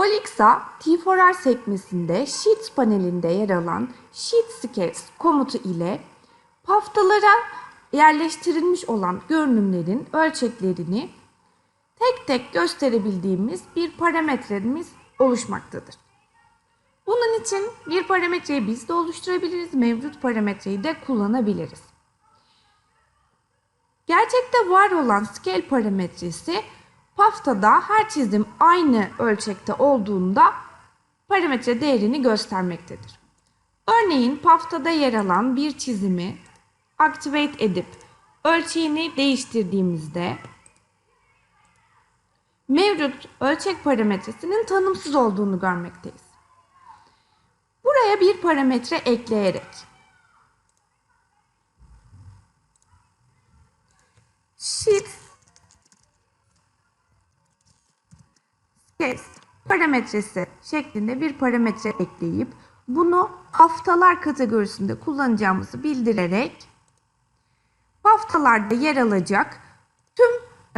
Holixa T4R sekmesinde Sheets panelinde yer alan Sheet Scales komutu ile paftalara yerleştirilmiş olan görünümlerin ölçeklerini tek tek gösterebildiğimiz bir parametremiz oluşmaktadır. Bunun için bir parametreyi biz de oluşturabiliriz, mevcut parametreyi de kullanabiliriz. Gerçekte var olan scale parametresi paftada her çizim aynı ölçekte olduğunda parametre değerini göstermektedir. Örneğin paftada yer alan bir çizimi activate edip ölçeğini değiştirdiğimizde mevcut ölçek parametresinin tanımsız olduğunu görmekteyiz. Buraya bir parametre ekleyerek sheet scales parametresi şeklinde bir parametre ekleyip bunu haftalar kategorisinde kullanacağımızı bildirerek haftalarda yer alacak tüm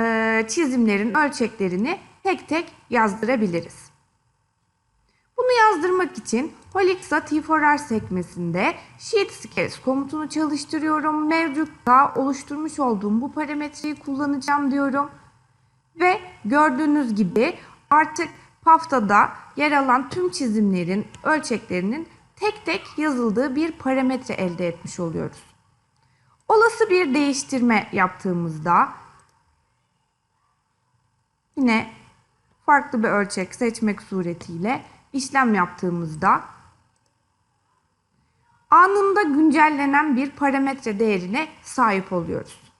e, çizimlerin ölçeklerini tek tek yazdırabiliriz. Bunu yazdırmak için Holixa T4R sekmesinde Sheet Scales komutunu çalıştırıyorum. Mevcutta oluşturmuş olduğum bu parametreyi kullanacağım diyorum. Ve gördüğünüz gibi artık paftada yer alan tüm çizimlerin ölçeklerinin tek tek yazıldığı bir parametre elde etmiş oluyoruz. Olası bir değiştirme yaptığımızda yine farklı bir ölçek seçmek suretiyle işlem yaptığımızda anında güncellenen bir parametre değerine sahip oluyoruz.